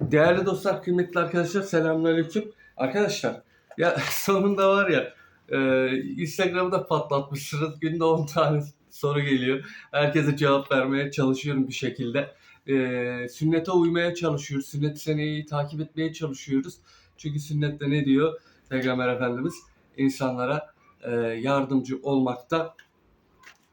Değerli dostlar, kıymetli arkadaşlar selamünaleyküm. Arkadaşlar ya sonunda var ya e, Instagram'ı da patlatmışsınız. Günde 10 tane soru geliyor. Herkese cevap vermeye çalışıyorum bir şekilde. E, sünnete uymaya çalışıyoruz. Sünnet seneyi takip etmeye çalışıyoruz. Çünkü sünnette ne diyor Peygamber Efendimiz? İnsanlara e, yardımcı olmakta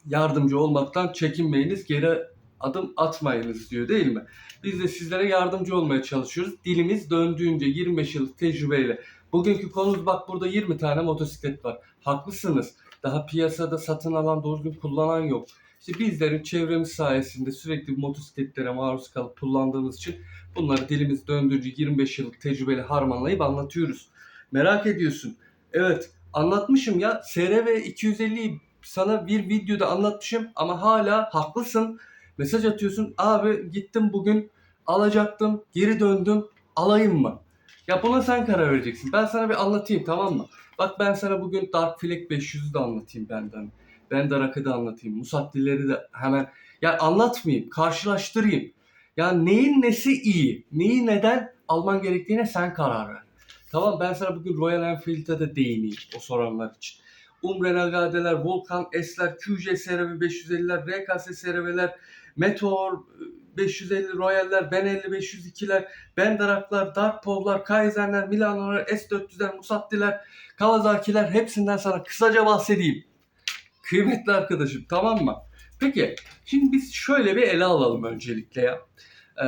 yardımcı olmaktan çekinmeyiniz, geri adım atmayınız diyor değil mi? Biz de sizlere yardımcı olmaya çalışıyoruz. Dilimiz döndüğünce 25 yıllık tecrübeyle. Bugünkü konumuz bak burada 20 tane motosiklet var. Haklısınız. Daha piyasada satın alan, doğru düzgün kullanan yok. İşte bizlerin çevremiz sayesinde sürekli motosikletlere maruz kalıp kullandığımız için bunları dilimiz döndüğünce 25 yıllık tecrübeyle harmanlayıp anlatıyoruz. Merak ediyorsun. Evet anlatmışım ya. SRV 250'yi sana bir videoda anlatmışım ama hala haklısın. Mesaj atıyorsun. Abi gittim bugün alacaktım, geri döndüm. Alayım mı? Ya buna sen karar vereceksin. Ben sana bir anlatayım tamam mı? Bak ben sana bugün Dark Flag 500'ü de anlatayım benden. Ben Darak'ı da anlatayım. Musattileri de hemen. Ya anlatmayayım, karşılaştırayım. Ya neyin nesi iyi, neyi neden alman gerektiğine sen karar ver. Tamam ben sana bugün Royal Enfield'e de değineyim o soranlar için. Umre Nagade'ler, Volkan S'ler, QJ SRV 550'ler, RKS SRV'ler, Meteor 550 Royal'ler, Ben 50 502'ler, Bendarak'lar, Dark Pov'lar, Kaizen'ler, Milano'lar, S400'ler, Musatti'ler, Kawasaki'ler hepsinden sana kısaca bahsedeyim. Kıymetli arkadaşım tamam mı? Peki şimdi biz şöyle bir ele alalım öncelikle ya. Ee,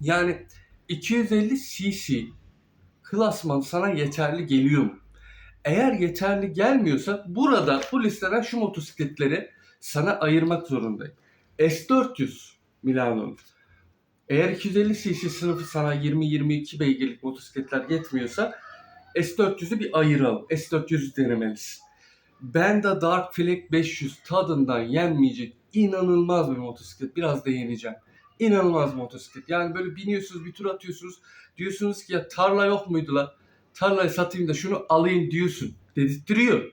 yani 250 cc klasman sana yeterli geliyor mu? Eğer yeterli gelmiyorsa burada bu listeden şu motosikletleri sana ayırmak zorundayım. S400 Milano'nun. Eğer 250 cc sınıfı sana 20-22 beygirlik motosikletler yetmiyorsa S400'ü bir ayıralım. S400'ü denemelisin. Ben de Dark Flag 500 tadından yenmeyecek inanılmaz bir motosiklet. Biraz da yeneceğim. İnanılmaz motosiklet. Yani böyle biniyorsunuz bir tur atıyorsunuz. Diyorsunuz ki ya tarla yok muydu la? Tarlayı satayım da şunu alayım diyorsun. Dedirtiyor.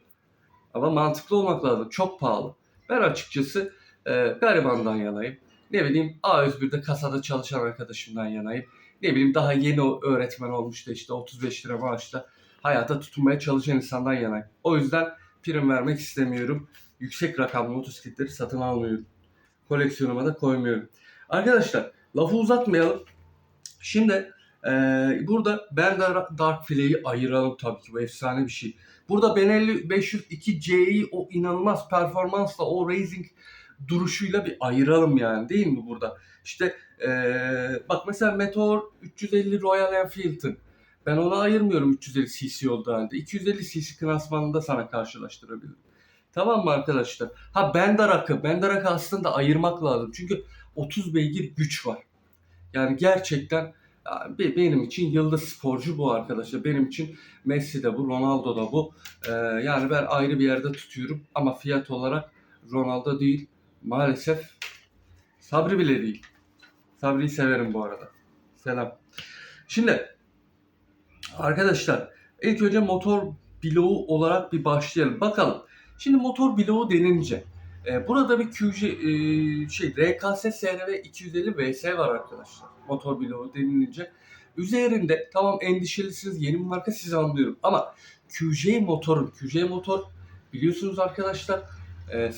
Ama mantıklı olmak lazım. Çok pahalı. Ben açıkçası e, garibandan yanayım. Ne bileyim A101'de kasada çalışan arkadaşımdan yanayım. Ne bileyim daha yeni öğretmen olmuş da işte 35 lira maaşla hayata tutunmaya çalışan insandan yanayım. O yüzden prim vermek istemiyorum. Yüksek rakamlı motosikletleri satın almıyorum. Koleksiyonuma da koymuyorum. Arkadaşlar lafı uzatmayalım. Şimdi e, burada de Dark Flag'i ayıralım tabii ki bu efsane bir şey. Burada Benelli 502C'yi o inanılmaz performansla o racing duruşuyla bir ayıralım yani değil mi burada? İşte ee, bak mesela Meteor 350 Royal Enfield'ın ben onu ayırmıyorum 350 cc olduğu halde. 250 cc klasmanında sana karşılaştırabilirim. Tamam mı arkadaşlar? Ha Bendarak'ı, Bendarak'ı aslında ayırmak lazım. Çünkü 30 beygir güç var. Yani gerçekten benim için yıldız sporcu bu arkadaşlar. Benim için Messi de bu, Ronaldo da bu. Ee, yani ben ayrı bir yerde tutuyorum ama fiyat olarak Ronaldo değil. Maalesef Sabri bile değil. Sabri'yi severim bu arada. Selam. Şimdi arkadaşlar ilk önce motor bloğu olarak bir başlayalım. Bakalım. Şimdi motor bloğu denince e, burada bir QJ e, şey RKS SRV 250 VS var arkadaşlar. Motor bloğu denilince. Üzerinde tamam endişelisiniz yeni bir marka sizi anlıyorum ama QJ motorun QJ motor biliyorsunuz arkadaşlar e,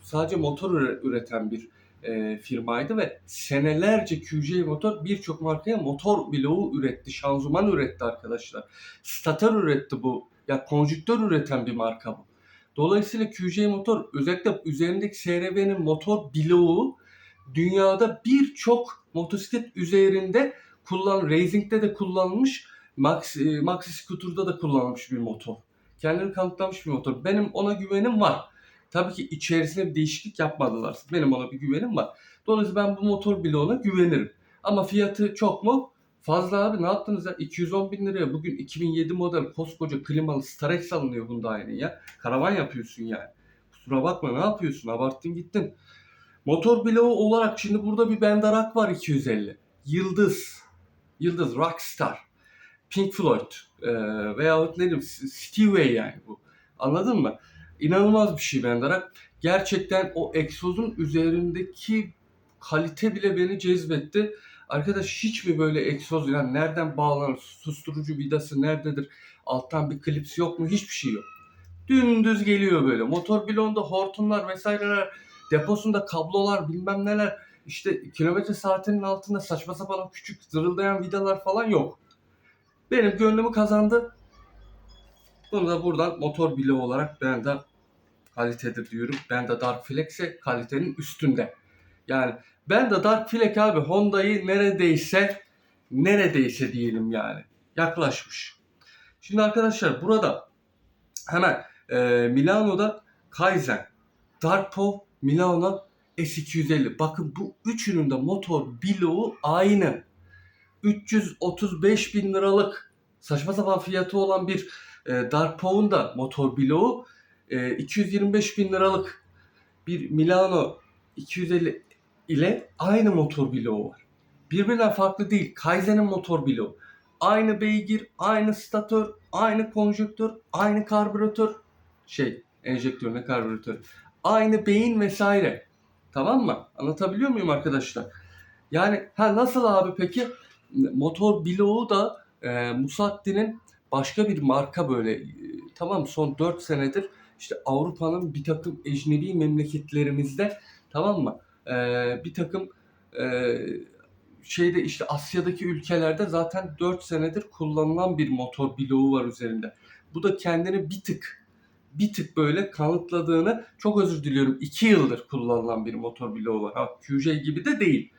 sadece motor üreten bir e, firmaydı ve senelerce QJ motor birçok markaya motor bloğu üretti, şanzıman üretti arkadaşlar. Statör üretti bu. Ya konjüktör üreten bir marka bu. Dolayısıyla QJ motor özellikle üzerindeki SRV'nin motor bloğu dünyada birçok motosiklet üzerinde kullan racing'de de kullanılmış, maxi, maxi scooter'da da kullanılmış bir motor. Kendini kanıtlamış bir motor. Benim ona güvenim var. Tabii ki içerisine bir değişiklik yapmadılar. Benim ona bir güvenim var. Dolayısıyla ben bu motor bloğuna güvenirim. Ama fiyatı çok mu? Fazla abi ne yaptınız ya? 210 bin liraya bugün 2007 model koskoca klimalı Starex alınıyor Hyundai'nin ya. Karavan yapıyorsun yani. Kusura bakma ne yapıyorsun? Abarttın gittin. Motor bloğu olarak şimdi burada bir Bendarak var 250. Yıldız. Yıldız Rockstar. Pink Floyd. Ee, veyahut ne diyeyim Stevie yani bu. Anladın mı? İnanılmaz bir şey Bendarak. Gerçekten o egzozun üzerindeki kalite bile beni cezbetti. Arkadaş hiç mi böyle egzoz yani nereden bağlanır? Susturucu vidası nerededir? Alttan bir klips yok mu? Hiçbir şey yok. Dümdüz geliyor böyle. Motor bloğunda hortumlar vesaireler, deposunda kablolar bilmem neler. İşte kilometre saatinin altında saçma sapan küçük zırıldayan vidalar falan yok. Benim gönlümü kazandı. Bunu da buradan motor bloğu olarak ben de kalitedir diyorum. Ben de Dark Flex'e kalitenin üstünde. Yani ben de Dark Flex abi Honda'yı neredeyse neredeyse diyelim yani yaklaşmış. Şimdi arkadaşlar burada hemen e, Milano'da Kaizen, Darpo, Milano S250. Bakın bu üçünün de motor bloğu aynı. 335 bin liralık saçma sapan fiyatı olan bir e, Darpo'nun da motor bloğu e, 225 bin liralık bir Milano 250 ile aynı motor bloğu var. Birbirinden farklı değil. Kaizen'in motor bloğu. Aynı beygir, aynı statör, aynı konjöktör, aynı karbüratör. Şey, enjektör ne karbüratör. Aynı beyin vesaire. Tamam mı? Anlatabiliyor muyum arkadaşlar? Yani ha nasıl abi peki? Motor bloğu da e, Musatti'nin başka bir marka böyle e, tamam son 4 senedir işte Avrupa'nın bir takım ecnebi memleketlerimizde tamam mı? E, bir takım e, şeyde işte Asya'daki ülkelerde zaten 4 senedir kullanılan bir motor bloğu var üzerinde. Bu da kendini bir tık bir tık böyle kanıtladığını çok özür diliyorum 2 yıldır kullanılan bir motor bloğu var. Ha, QJ gibi de değil.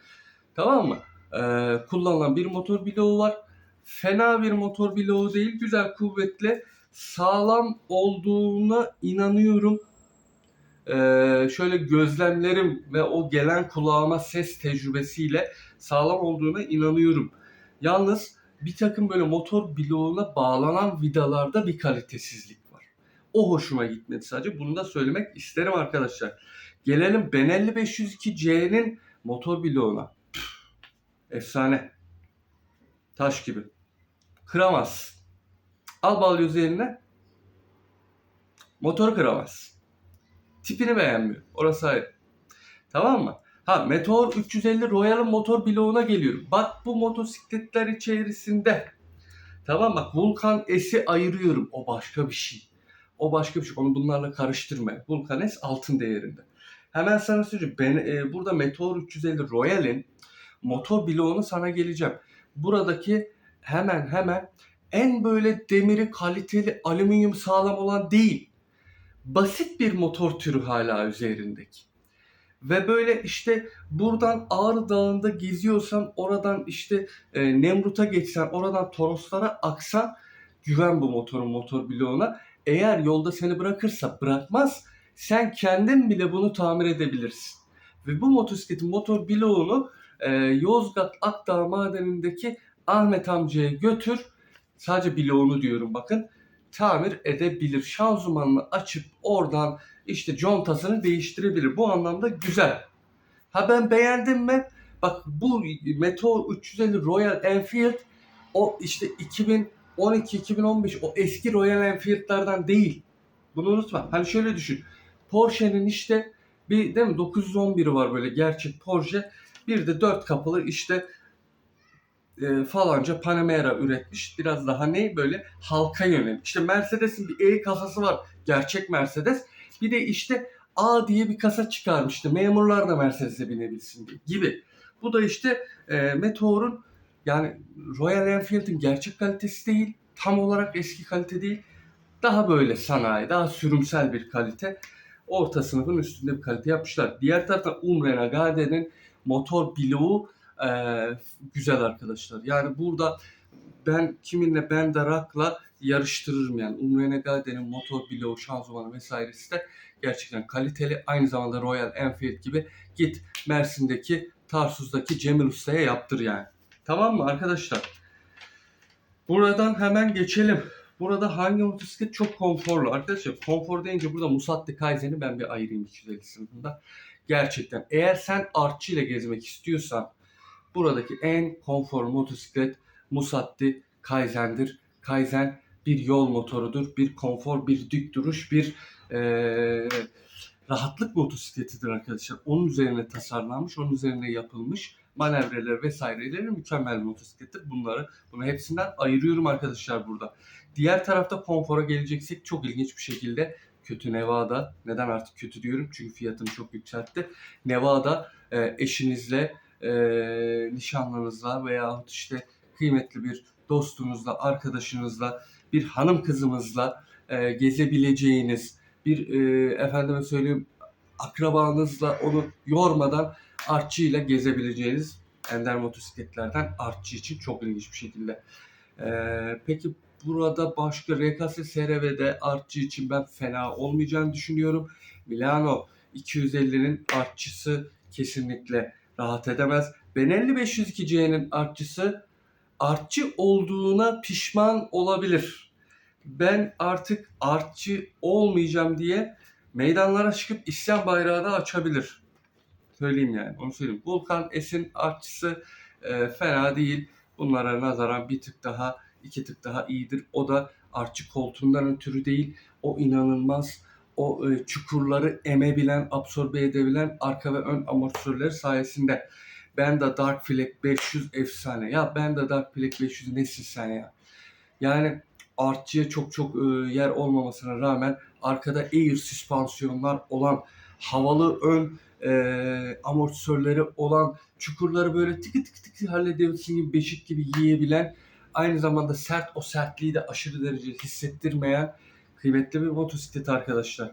Tamam mı? Ee, kullanılan bir motor bloğu var. Fena bir motor bloğu değil. Güzel, kuvvetli, sağlam olduğuna inanıyorum. Ee, şöyle gözlemlerim ve o gelen kulağıma ses tecrübesiyle sağlam olduğuna inanıyorum. Yalnız bir takım böyle motor bloğuna bağlanan vidalarda bir kalitesizlik var. O hoşuma gitmedi sadece. Bunu da söylemek isterim arkadaşlar. Gelelim Benelli 502C'nin motor bloğuna. Püf, efsane. Taş gibi. Kıramaz. Al balyozu eline. Motoru kıramaz. Tipini beğenmiyor. Orası ayrı. Tamam mı? Ha Meteor 350 Royal'ın motor bloğuna geliyorum. Bak bu motosikletler içerisinde tamam bak Vulcan S'i ayırıyorum. O başka bir şey. O başka bir şey. Onu bunlarla karıştırma. Vulcan S altın değerinde. Hemen sana söyleyeceğim. Ben e, burada Meteor 350 Royal'in motor bloğunu sana geleceğim. Buradaki hemen hemen en böyle demiri kaliteli alüminyum sağlam olan değil. Basit bir motor türü hala üzerindeki. Ve böyle işte buradan Ağrı Dağı'nda geziyorsan oradan işte e, Nemrut'a geçsen oradan Toroslara aksan güven bu motorun motor bloğuna. Eğer yolda seni bırakırsa bırakmaz sen kendin bile bunu tamir edebilirsin. Ve bu motosikletin motor bloğunu e, Yozgat Akdağ madenindeki Ahmet amcaya götür. Sadece bloğunu diyorum bakın. Tamir edebilir. Şanzımanını açıp oradan işte contasını değiştirebilir. Bu anlamda güzel. Ha ben beğendim mi? Bak bu Meteor 350 Royal Enfield o işte 2012-2015 o eski Royal Enfield'lardan değil. Bunu unutma. Hani şöyle düşün. Porsche'nin işte bir değil mi 911'i var böyle gerçek Porsche. Bir de dört kapılı işte e, falanca Panamera üretmiş. Biraz daha ne böyle halka yönelik. İşte Mercedes'in bir E kasası var. Gerçek Mercedes. Bir de işte A diye bir kasa çıkarmıştı. Memurlar da Mercedes'e binebilsin diye gibi. Bu da işte e, Meteor'un yani Royal Enfield'in gerçek kalitesi değil. Tam olarak eski kalite değil. Daha böyle sanayi, daha sürümsel bir kalite. Orta sınıfın üstünde bir kalite yapmışlar. Diğer taraftan Umre Nagade'nin motor bloğu e, güzel arkadaşlar. Yani burada ben kiminle ben de Rak'la yarıştırırım yani. Umre Nagade'nin motor bloğu, şanzımanı vesairesi de gerçekten kaliteli. Aynı zamanda Royal Enfield gibi git Mersin'deki Tarsus'daki Cemil Usta'ya yaptır yani. Tamam mı arkadaşlar? Buradan hemen geçelim. Burada hangi motosiklet çok konforlu? Arkadaşlar konfor deyince burada Musatti Kaizen'i ben bir ayırayım 250 sınıfında. Gerçekten eğer sen artçı ile gezmek istiyorsan buradaki en konforlu motosiklet Musatti Kaizen'dir. Kaizen bir yol motorudur, bir konfor, bir dik duruş, bir ee, rahatlık motosikletidir arkadaşlar. Onun üzerine tasarlanmış, onun üzerine yapılmış manevreleri vesaireleri mükemmel motosiklettir. Bunları bunu hepsinden ayırıyorum arkadaşlar burada. Diğer tarafta konfora geleceksek çok ilginç bir şekilde kötü Nevada. Neden artık kötü diyorum? Çünkü fiyatını çok yükseltti. Nevada e, eşinizle, e, nişanlınızla veya işte kıymetli bir dostunuzla, arkadaşınızla, bir hanım kızımızla e, gezebileceğiniz, bir e, efendime söyleyeyim akrabanızla onu yormadan artçıyla gezebileceğiniz ender motosikletlerden artçı için çok ilginç bir şekilde. E, peki burada başka RKS SRV'de artçı için ben fena olmayacağını düşünüyorum. Milano 250'nin artçısı kesinlikle rahat edemez. Benelli 502C'nin artçısı artçı olduğuna pişman olabilir. Ben artık artçı olmayacağım diye meydanlara çıkıp isyan bayrağı da açabilir. Söyleyeyim yani onu söyleyeyim. Vulkan S'in artçısı e, fena değil. Bunlara nazaran bir tık daha iki tık daha iyidir. O da artçı koltuğundan ötürü değil. O inanılmaz o e, çukurları emebilen, absorbe edebilen arka ve ön amortisörleri sayesinde. Ben de Dark Flag 500 efsane. Ya ben de Dark Flag 500 nesin sen ya? Yani artçıya çok çok e, yer olmamasına rağmen arkada air süspansiyonlar olan havalı ön e, amortisörleri olan çukurları böyle tıkı tıkı tıkı halledebilsin gibi beşik gibi yiyebilen aynı zamanda sert o sertliği de aşırı derece hissettirmeyen kıymetli bir motosiklet arkadaşlar.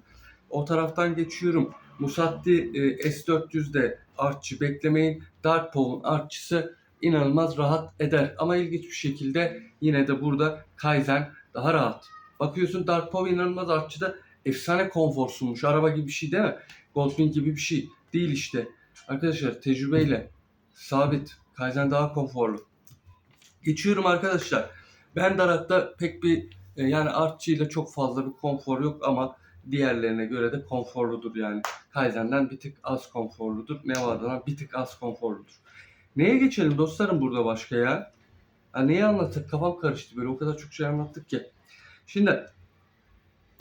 O taraftan geçiyorum. Musatti e, S400'de artçı beklemeyin. Dark Pow'un artçısı inanılmaz rahat eder. Ama ilginç bir şekilde yine de burada Kaizen daha rahat. Bakıyorsun Dark Pow inanılmaz artçıda efsane konfor sunmuş. Araba gibi bir şey değil mi? Goldwing gibi bir şey değil işte. Arkadaşlar tecrübeyle sabit. Kaizen daha konforlu. Geçiyorum arkadaşlar. Ben Darak'ta pek bir yani artçıyla çok fazla bir konfor yok ama diğerlerine göre de konforludur yani. Kaizen'den bir tık az konforludur. Nevada'dan bir tık az konforludur. Neye geçelim dostlarım burada başka ya? Ha neyi anlattık? Kafam karıştı böyle o kadar çok şey anlattık ki. Şimdi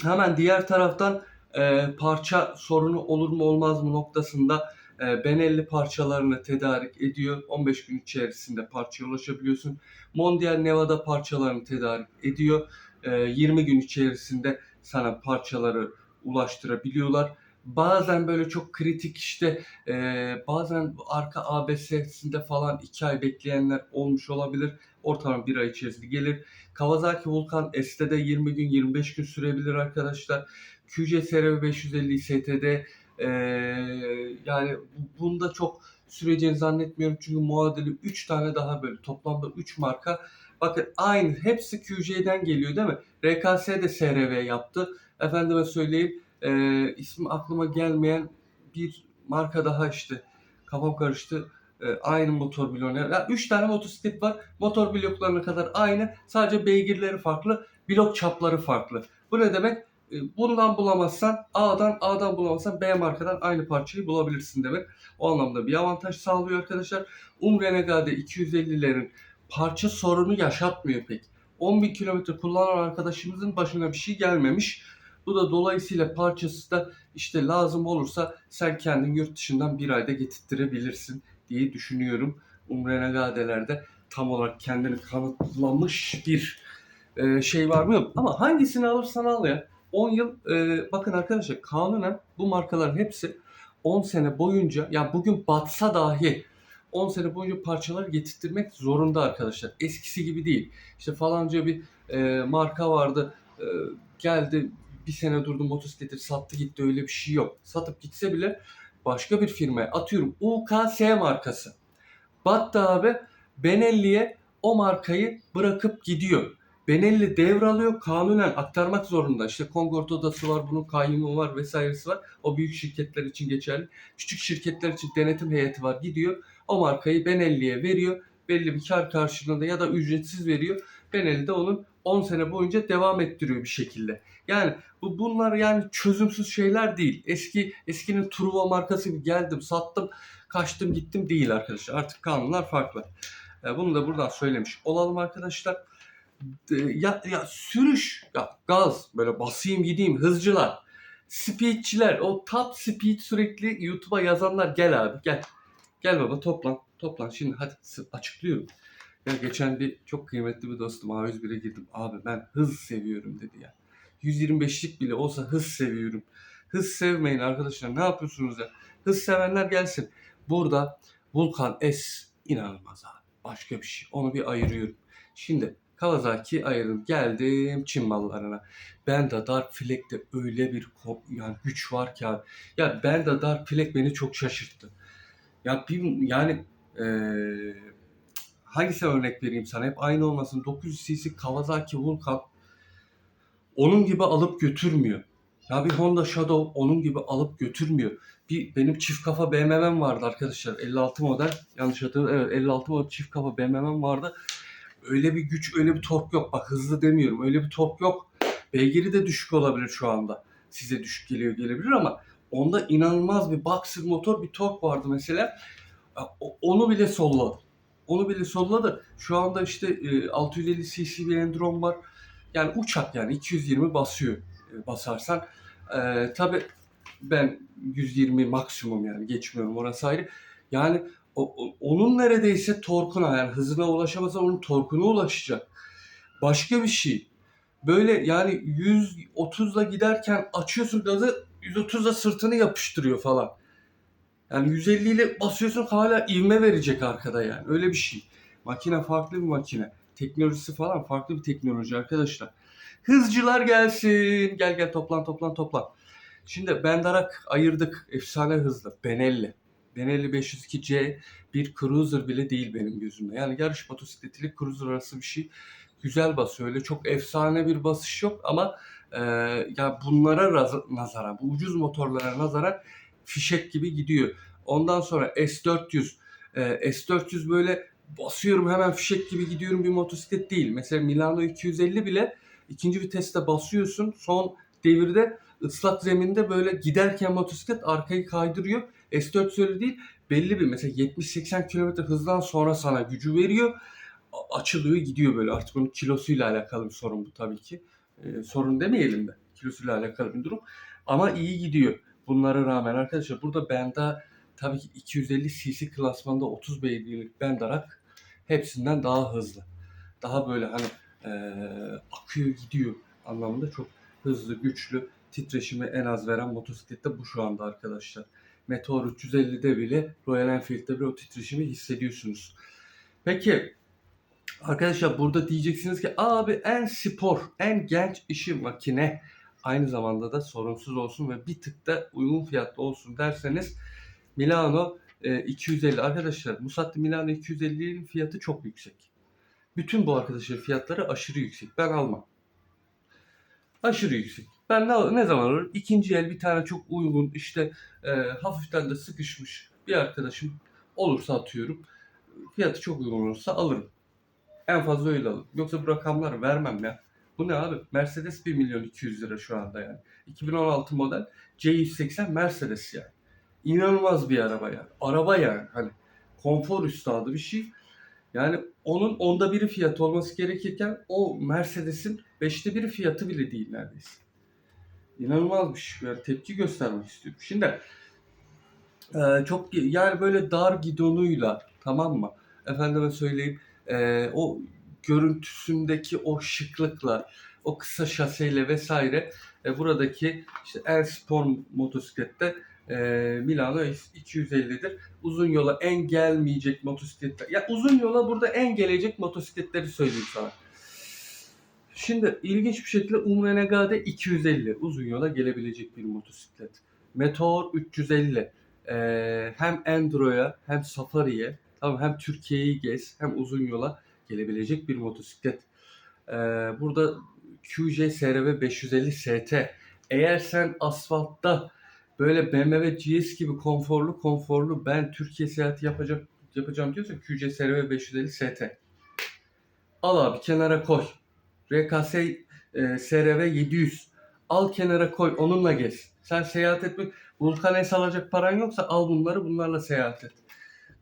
hemen diğer taraftan e, parça sorunu olur mu olmaz mı noktasında e, Benelli parçalarını tedarik ediyor. 15 gün içerisinde parçaya ulaşabiliyorsun. Mondial Nevada parçalarını tedarik ediyor. E, 20 gün içerisinde sana parçaları ulaştırabiliyorlar. Bazen böyle çok kritik işte e, bazen arka ABS'sinde falan 2 ay bekleyenler olmuş olabilir. Ortalama bir ay içerisinde gelir. Kawasaki Vulkan S'te de 20 gün 25 gün sürebilir arkadaşlar. QC SRV 550 ST'de e, yani bunda çok süreceğini zannetmiyorum. Çünkü muadili 3 tane daha böyle toplamda 3 marka. Bakın aynı hepsi QC'den geliyor değil mi? RKS de SRV yaptı. Efendime söyleyeyim e, ismi aklıma gelmeyen bir marka daha işte kafam karıştı. E, aynı motor bloğu. Yani 3 tane motosiklet var. Motor bloklarına kadar aynı. Sadece beygirleri farklı. Blok çapları farklı. Bu ne demek? E, bundan bulamazsan A'dan A'dan bulamazsan B markadan aynı parçayı bulabilirsin demek. O anlamda bir avantaj sağlıyor arkadaşlar. Um Renegade 250'lerin parça sorunu yaşatmıyor pek. 10.000 kilometre kullanan arkadaşımızın başına bir şey gelmemiş. Bu da dolayısıyla parçası da işte lazım olursa sen kendin yurt dışından bir ayda getirttirebilirsin diye düşünüyorum. Umre Negade'lerde tam olarak kendini kanıtlamış bir e, şey var mı yok. Ama hangisini alırsan al ya. 10 yıl e, bakın arkadaşlar kanunen bu markaların hepsi 10 sene boyunca ya bugün batsa dahi 10 sene boyunca parçalar getirttirmek zorunda arkadaşlar. Eskisi gibi değil. İşte falanca bir e, marka vardı. E, geldi bir sene durdu motosikleti sattı gitti öyle bir şey yok. Satıp gitse bile başka bir firmaya atıyorum UKS markası. Battı abi Benelli'ye o markayı bırakıp gidiyor. Benelli devralıyor kanunen aktarmak zorunda. İşte Kongort odası var, bunun kayyumu var vesairesi var. O büyük şirketler için geçerli. Küçük şirketler için denetim heyeti var. Gidiyor o markayı Benelli'ye veriyor. Belli bir kar karşılığında ya da ücretsiz veriyor. Benelli de onun 10 sene boyunca devam ettiriyor bir şekilde. Yani bu bunlar yani çözümsüz şeyler değil. Eski eskinin Truva markası gibi geldim, sattım, kaçtım, gittim değil arkadaşlar. Artık kanunlar farklı. E, Bunu da buradan söylemiş olalım arkadaşlar. E, Ya, ya sürüş, ya gaz böyle basayım gideyim hızcılar. Speedçiler, o top speed sürekli YouTube'a yazanlar gel abi gel. Gel baba toplan. Toplan şimdi hadi açıklıyorum. Ya geçen bir çok kıymetli bir dostum A101'e girdim. Abi ben hız seviyorum dedi ya. 125'lik bile olsa hız seviyorum. Hız sevmeyin arkadaşlar. Ne yapıyorsunuz ya? Hız sevenler gelsin. Burada Vulkan S inanılmaz abi. Başka bir şey. Onu bir ayırıyorum. Şimdi Kawasaki ayırdım. Geldim Çin mallarına. Benda Dark Flag'de öyle bir yani güç var ki abi. Ya Benda Dark Flag beni çok şaşırttı. Ya bir yani eee hangisine örnek vereyim sana? Hep aynı olmasın. 900 cc Kawasaki Vulcan onun gibi alıp götürmüyor. Ya bir Honda Shadow onun gibi alıp götürmüyor. Bir benim çift kafa BMW'm vardı arkadaşlar. 56 model. Yanlış hatırlamıyorum. Evet 56 model çift kafa BMW'm vardı. Öyle bir güç, öyle bir tork yok. Bak hızlı demiyorum. Öyle bir tork yok. Beygiri de düşük olabilir şu anda. Size düşük geliyor gelebilir ama onda inanılmaz bir boxer motor bir tork vardı mesela. Onu bile solladı. Onu bile solladı. Şu anda işte e, 650 cc bir Endron var. Yani uçak yani 220 basıyor e, basarsan. E, Tabi ben 120 maksimum yani geçmiyorum orası ayrı. Yani o- o- onun neredeyse torkuna yani hızına ulaşamasa onun torkuna ulaşacak. Başka bir şey. Böyle yani 130'la giderken açıyorsun gazı 130'la sırtını yapıştırıyor falan. Yani 150 ile basıyorsun hala ivme verecek arkada yani. Öyle bir şey. Makine farklı bir makine. Teknolojisi falan farklı bir teknoloji arkadaşlar. Hızcılar gelsin. Gel gel toplan toplan toplan. Şimdi Bendarak ayırdık. Efsane hızlı. Benelli. Benelli 502C bir cruiser bile değil benim gözümde. Yani yarış motosikletiyle cruiser arası bir şey. Güzel basıyor. Öyle çok efsane bir basış yok ama e, ya bunlara nazaran, bu ucuz motorlara nazaran fişek gibi gidiyor. Ondan sonra S400. e, S400 böyle basıyorum hemen fişek gibi gidiyorum bir motosiklet değil. Mesela Milano 250 bile ikinci viteste basıyorsun. Son devirde ıslak zeminde böyle giderken motosiklet arkayı kaydırıyor. S400 öyle değil. Belli bir mesela 70-80 km hızdan sonra sana gücü veriyor. Açılıyor gidiyor böyle. Artık onun kilosuyla alakalı bir sorun bu tabii ki. Ee, sorun demeyelim de. Kilosuyla alakalı bir durum. Ama iyi gidiyor. Bunlara rağmen arkadaşlar burada Benda tabii ki 250 cc klasmanda 30 beygirlik Bendarak hepsinden daha hızlı. Daha böyle hani eee, akıyor gidiyor anlamında çok hızlı, güçlü, titreşimi en az veren motosiklet de bu şu anda arkadaşlar. Meteor 350'de bile Royal Enfield'de bile o titreşimi hissediyorsunuz. Peki arkadaşlar burada diyeceksiniz ki abi en spor, en genç işi makine aynı zamanda da sorunsuz olsun ve bir tık da uygun fiyatlı olsun derseniz Milano e, 250 arkadaşlar Musatti Milano 250'nin fiyatı çok yüksek. Bütün bu arkadaşların fiyatları aşırı yüksek. Ben almam. Aşırı yüksek. Ben ne, ne zaman alırım? İkinci el bir tane çok uygun işte e, hafiften de sıkışmış bir arkadaşım olursa atıyorum. Fiyatı çok uygun olursa alırım. En fazla öyle alırım. Yoksa bu rakamları vermem ya. Bu ne abi? Mercedes 1 milyon 200 lira şu anda yani. 2016 model C180 Mercedes yani. İnanılmaz bir araba yani. Araba yani. Hani konfor üstadı bir şey. Yani onun onda biri fiyatı olması gerekirken o Mercedes'in beşte biri fiyatı bile değil neredeyse. İnanılmaz bir şey. Yani tepki göstermek istiyorum. Şimdi e, çok yani böyle dar gidonuyla tamam mı? Efendime söyleyeyim e, o görüntüsündeki o şıklıkla o kısa şaseyle vesaire e, buradaki işte en spor motosiklette e, Milano 250'dir. Uzun yola en gelmeyecek motosikletler. Ya uzun yola burada en gelecek motosikletleri söyleyeyim sana. Şimdi ilginç bir şekilde Umre Negade 250 uzun yola gelebilecek bir motosiklet. Meteor 350 e, hem Endro'ya hem Safari'ye tamam hem Türkiye'yi gez hem uzun yola gelebilecek bir motosiklet. E, burada QJ SRV 550 ST. Eğer sen asfaltta böyle BMW GS gibi konforlu konforlu ben Türkiye seyahati yapacak yapacağım diyorsan QC SRV 550 ST. Al abi kenara koy. RKS e, SRV 700. Al kenara koy onunla gez. Sen seyahat etme. Vulkan S alacak paran yoksa al bunları bunlarla seyahat et.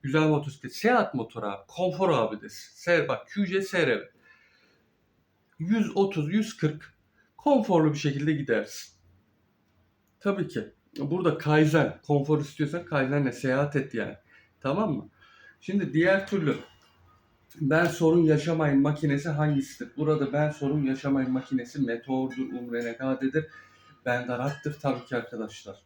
Güzel motosiklet. Seyahat motoru abi. Konfor abi desin. Ser, bak QC SRV. 130-140 konforlu bir şekilde gidersin. Tabii ki. Burada Kaizen, konfor istiyorsan Kaizen'le seyahat et yani. Tamam mı? Şimdi diğer türlü ben sorun yaşamayın makinesi hangisidir? Burada ben sorun yaşamayın makinesi meteordur, umre negadedir, bendarattır tabii ki arkadaşlar.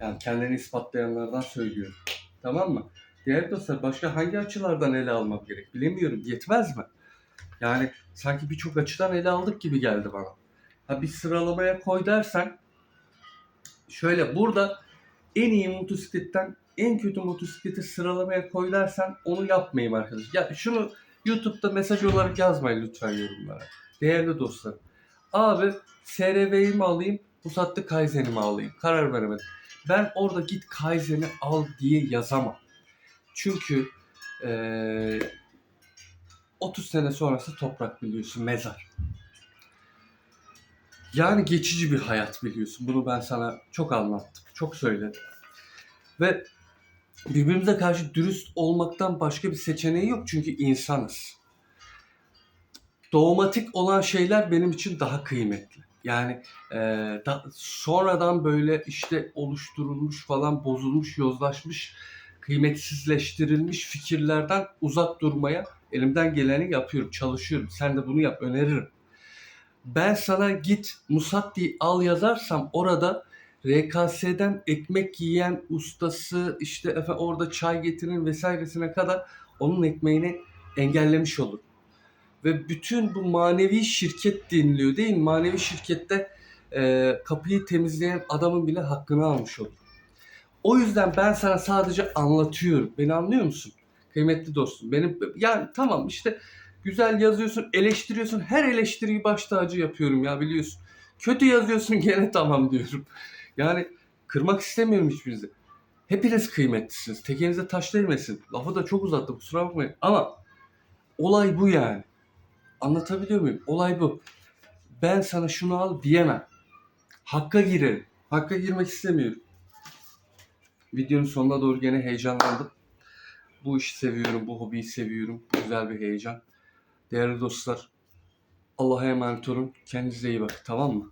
Yani kendini ispatlayanlardan söylüyorum. Tamam mı? Diğer dostlar başka hangi açılardan ele almam gerek bilemiyorum. Yetmez mi? Yani sanki birçok açıdan ele aldık gibi geldi bana. Ha bir sıralamaya koy dersen şöyle burada en iyi motosikletten en kötü motosikleti sıralamaya koy dersen onu yapmayayım arkadaşlar. Ya şunu YouTube'da mesaj olarak yazmayın lütfen yorumlara. Değerli dostlar. Abi SRV'yi mi alayım, Pusatlı Kaizen'i mi alayım? Karar veremedim. Ben orada git Kaizen'i al diye yazamam. Çünkü eee 30 sene sonrası toprak biliyorsun, mezar. Yani geçici bir hayat biliyorsun. Bunu ben sana çok anlattım, çok söyledim. Ve birbirimize karşı dürüst olmaktan başka bir seçeneği yok çünkü insanız. Doğmatik olan şeyler benim için daha kıymetli. Yani e, da, sonradan böyle işte oluşturulmuş falan bozulmuş, yozlaşmış, kıymetsizleştirilmiş fikirlerden uzak durmaya elimden geleni yapıyorum, çalışıyorum. Sen de bunu yap, öneririm. Ben sana git Musatti al yazarsam orada RKS'den ekmek yiyen ustası işte efendim orada çay getirin vesairesine kadar onun ekmeğini engellemiş olur. Ve bütün bu manevi şirket dinliyor değil mi? Manevi şirkette e, kapıyı temizleyen adamın bile hakkını almış olur. O yüzden ben sana sadece anlatıyorum. Beni anlıyor musun? Kıymetli dostum. Benim yani tamam işte güzel yazıyorsun, eleştiriyorsun. Her eleştiriyi baş tacı yapıyorum ya biliyorsun. Kötü yazıyorsun gene tamam diyorum. Yani kırmak istemiyorum hiçbirinizi. Hepiniz kıymetlisiniz. Tekenize taş değmesin. Lafı da çok uzattım kusura bakmayın. Ama olay bu yani. Anlatabiliyor muyum? Olay bu. Ben sana şunu al diyemem. Hakka girerim. Hakka girmek istemiyorum. Videonun sonuna doğru gene heyecanlandım. Bu işi seviyorum, bu hobiyi seviyorum. Güzel bir heyecan. Değerli dostlar, Allah'a emanet olun. Kendinize iyi bakın tamam mı?